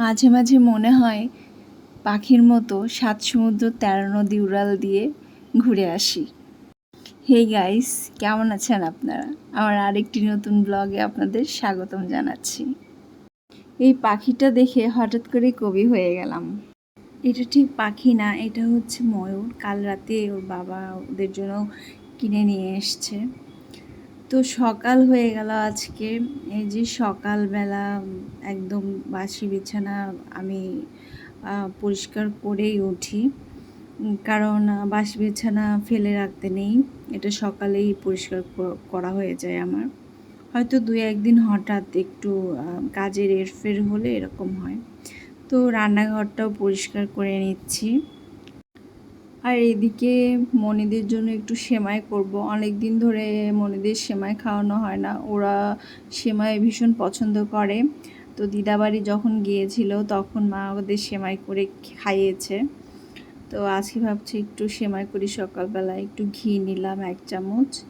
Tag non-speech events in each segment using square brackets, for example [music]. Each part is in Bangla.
মাঝে মাঝে মনে হয় পাখির মতো সাত সমুদ্র, তেরো নদী উড়াল দিয়ে ঘুরে আসি। হে গাইস কেমন আছেন আপনারা? আমার আরেকটি নতুন ব্লগে আপনাদের স্বাগতম জানাচ্ছি। এই পাখিটা দেখে হঠাৎ করে কবি হয়ে গেলাম। এটা ঠিক পাখি না, এটা হচ্ছে ময়ূর। কাল রাতে ওর বাবা ওদের জন্য কিনে নিয়ে এসছে। তো সকাল হয়ে গেল আজকে। এই যে সকালবেলা একদম বাসি বিছানা আমি পরিষ্কার করেই উঠি। কারণ বাসি বিছানা ফেলে রাখতে নেই। এটা সকালেই পরিষ্কার করা হয়ে যায় আমার। হয়তো দুই একদিন হঠাৎ একটু কাজের এরফের হলে এরকম হয়। তো রান্নাঘরটাও পরিষ্কার করে নিচ্ছি। আর এদিকে মনিদের জন্য একটু সেমাই করব। অনেক দিন ধরে মনিদের সেমাই খাওয়ানো হয় না। ওরা সেমাই ভীষণ পছন্দ করে। তো দিদাবাড়ি যখন গিয়েছিল তখন মা ওদের সেমাই করে খাইয়েছে। তো আজকে ভাবছি একটু সেমাই করি সকালবেলা। একটু ঘি নিলাম এক চামচ।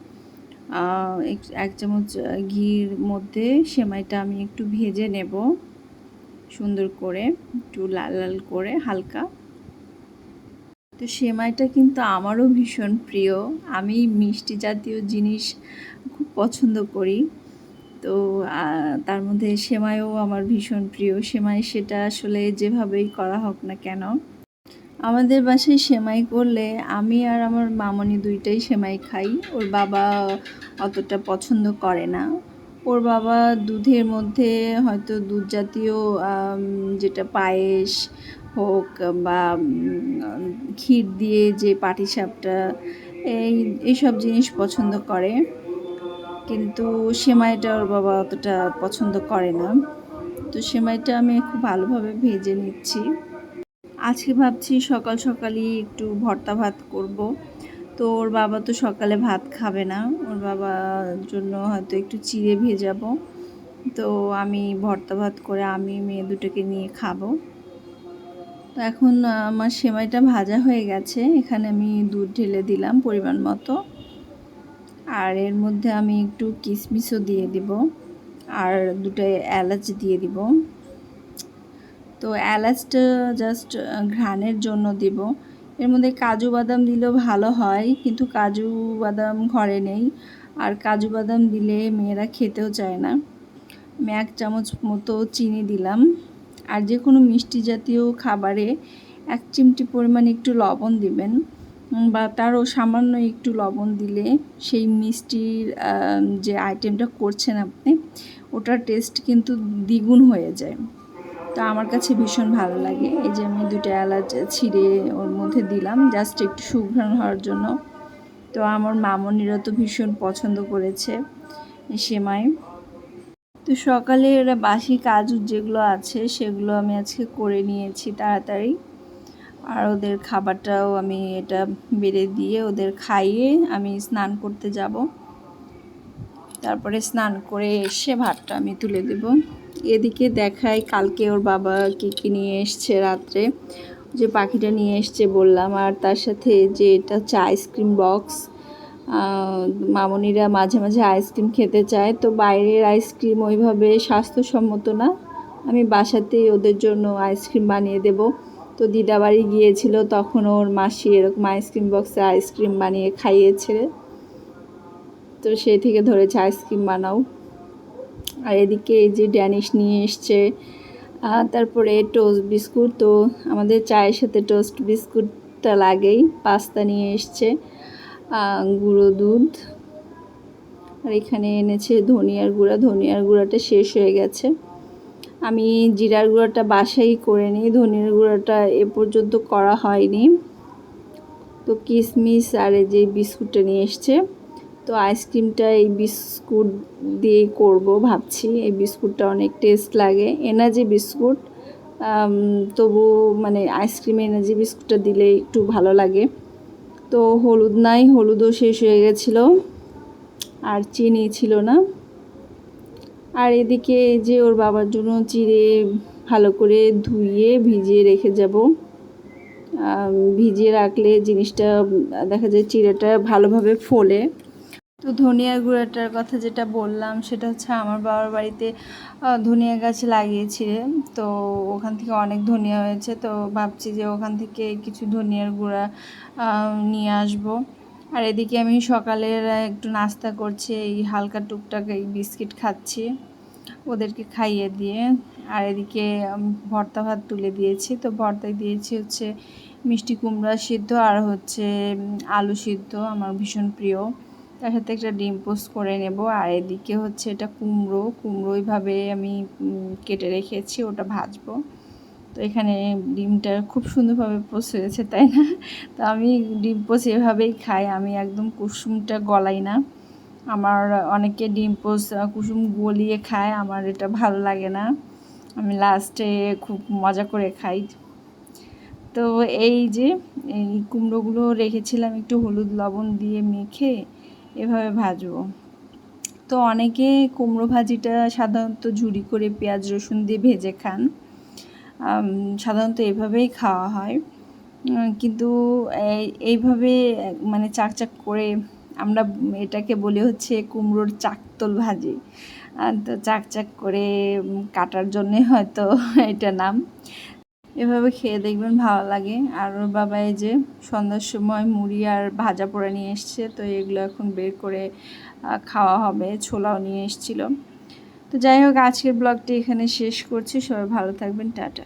এক- চামচ ঘির মধ্যে সেমাইটা আমি একটু ভেজে নেব। সুন্দর করে, একটু লাল লাল করে, হালকা। তো সেমাইটা কিন্তু আমারও ভীষণ প্রিয়। আমি মিষ্টি জাতীয় জিনিস খুব পছন্দ করি। তো তার মধ্যে সেমাইও আমার ভীষণ প্রিয়। সেমাই সেটা আসলে যেভাবেই করা হোক না কেন। আমাদের বাসায় সেমাই করলে আমি আর আমার মামনি দুইটাই সেমাই খাই। ওর বাবা অতটা পছন্দ করে না। ওর বাবা দুধের মধ্যে হয়তো দুধ জাতীয় যেটা পায়েস হোক বা ক্ষীর দিয়ে যে পাটিসাপটা, এই, এইসব জিনিস পছন্দ করে। কিন্তু সেমাইটা ওর বাবা অতটা পছন্দ করে না। তো সেমাইটা আমি খুব ভালোভাবে ভেজে নিচ্ছি। আজকে ভাবছি সকাল সকালই একটু ভর্তা ভাত করব। তো ওর বাবা তো সকালে ভাত খাবে না। ওর বাবার জন্য হয়তো একটু চিড়ে ভেজাবো। তো আমি ভর্তা ভাত করে আমি মেয়ে দুটোকে নিয়ে খাব। তো এখন আমার সেমাইটা ভাজা হয়ে গেছে। এখানে আমি দুধ ঢেলে দিলাম পরিমাণ মতো। আর এর মধ্যে আমি একটু কিশমিশও দিয়ে দিব। আর দুটো এলাচ দিয়ে দিব। তো এলাচটা জাস্ট ঘ্রাণের জন্য দিব। এর মধ্যে কাজু বাদাম দিলেও ভালো হয়, কিন্তু কাজু বাদাম ঘরে নেই। আর কাজু বাদাম দিলে মেয়েরা খেতেও চায় না। আমি এক চামচ মতো চিনি দিলাম। আর যে কোনো মিষ্টি জাতীয় খাবারে এক চিমটি পরিমাণ একটু লবণ দিবেন বা তারও সামান্য একটু লবণ দিলে সেই মিষ্টির যে আইটেমটা করছেন আপনি, ওটার টেস্ট কিন্তু দ্বিগুণ হয়ে যায়। তো আমার কাছে ভীষণ ভালো লাগে। এই যে আমি দুটো এলাচ ছিঁড়ে ওর মধ্যে দিলাম জাস্ট একটু সুঘ্রাণ হওয়ার জন্য। তো আমার মামনিরা তো ভীষণ পছন্দ করেছে সেমাই। তো সকালে এরা বাসি কাজ যেগুলো আছে, সেগুলো আমি আজকে করে নিয়েছি তাড়াতাড়ি। আর ওদের খাবারটাও আমি এটা বেড়ে দিয়ে ওদের খাইয়ে আমি স্নান করতে যাব। তারপরে স্নান করে এসে ভাতটা আমি তুলে দেব। এদিকে দেখাই কালকে ওর বাবা কি কি নিয়ে এসছে রাত্রে। যে পাখিটা নিয়ে এসছে বললাম, আর তার সাথে যে এটা হচ্ছে আইসক্রিম বক্স মামনিরা মাঝে মাঝে আইসক্রিম খেতে চায়। তো বাইরের আইসক্রিম ওইভাবে স্বাস্থ্যসম্মত না। আমি বাসাতেই ওদের জন্য আইসক্রিম বানিয়ে দেব। তো দিদাবাড়ি গিয়েছিল, তখন ওর মাসি এরকম আইসক্রিম বক্সে আইসক্রিম বানিয়ে খাইয়েছে। তো সে থেকে ধরেছে, আইসক্রিম বানাও। আর এদিকে এই যে ড্যানিশ নিয়ে এসছে। তারপরে টোস্ট বিস্কুট। তো আমাদের চায়ের সাথে টোস্ট বিস্কুটটা লাগেই, পাস্তা নিয়ে এসছে। গুঁড়ো দুধ। আর এখানে এনেছে ধনিয়ার গুঁড়া। ধনিয়ার গুঁড়াটা শেষ হয়ে গেছে। আমি জিরার গুঁড়াটা বাসাই করে নিই। ধনিয়ার গুঁড়াটা এ পর্যন্ত করা হয়নি। তো কিশমিশ আর এই যে বিস্কুটটা নিয়ে এসছে। তো আইসক্রিমটা এই বিস্কুট দিয়েই করব ভাবছি। এই বিস্কুটটা অনেক টেস্ট লাগে। Energy biscuit. তবু মানে আইসক্রিমে এনার্জি বিস্কুটটা দিলে একটু ভালো লাগে। তো হলুদ নাই, হলুদও শেষ হয়ে গেছিল। আর চিনি ছিল না। আর এদিকে যে ওর বাবার জন্য চিড়ে ভালো করে ধুইয়ে ভিজিয়ে রেখে যাব। ভিজিয়ে রাখলে জিনিসটা, দেখা যায় চিড়েটা ভালোভাবে ফোলে। তো ধনিয়ার গুঁড়াটার কথা যেটা বললাম, সেটা হচ্ছে আমার বাবার বাড়িতে ধনিয়া গাছ লাগিয়েছিলেন তো ওখান থেকে অনেক ধনিয়া হয়েছে, তো ভাবছি যে ওখান থেকে কিছু ধনিয়ার গুঁড়া নিয়ে আসব। আর এদিকে আমি সকালের একটু নাস্তা করছি, এই হালকা টুকটাক এই বিস্কিট খাচ্ছি ওদেরকে খাইয়ে দিয়ে। আর এদিকে ভর্তা ভাত তুলে দিয়েছি, তো ভর্তায় দিয়েছি হচ্ছে মিষ্টি কুমড়া সিদ্ধ আর হচ্ছে আলু সিদ্ধ, আমার ভীষণ প্রিয়। তার সাথে একটা ডিম পোস্ট করে নেব। আর এদিকে হচ্ছে এটা কুমড়ো। কুমড়ো ওইভাবে আমি কেটে রেখেছি, ওটা ভাজবো। তো এখানে ডিমটা খুব সুন্দরভাবে পোস্ট হয়েছে, তাই না? তো আমি ডিম পোস্ট এভাবেই খাই। আমি একদম কুসুমটা গলাই না। আমার অনেকে ডিম পোস্ট কুসুম গলিয়ে খায়। আমার এটা ভালো লাগে না। আমি লাস্টে খুব মজা করে খাই। তো এই যে, এই কুমড়োগুলো রেখেছিলাম একটু হলুদ লবণ দিয়ে মেখে এভাবে ভাজবো। তো অনেকে কুমড়ো ভাজিটা সাধারণত ঝুরি করে পেঁয়াজ রসুন দিয়ে ভেজে খান। সাধারণত এভাবেই খাওয়া হয়। কিন্তু এই- এইভাবে মানে চাকচাক করে আমরা এটাকে বলি হচ্ছে কুমড়োর চাকতল ভাজি। তো চাকচাক করে কাটার জন্যে হয়তো [laughs] এটা নাম। এভাবে খেয়ে দেখবেন ভালো লাগে। আর ওর বাবা এই যে সন্ধ্যার সময় মুড়ি আর ভাজা পোড়া নিয়ে এসছে, তো এগুলো এখন বের করে খাওয়া হবে, ছোলাও নিয়ে এসছিল। তো যাই হোক, আজকের ব্লগটি এখানে শেষ করছি। সবাই ভালো থাকবেন, টাটা।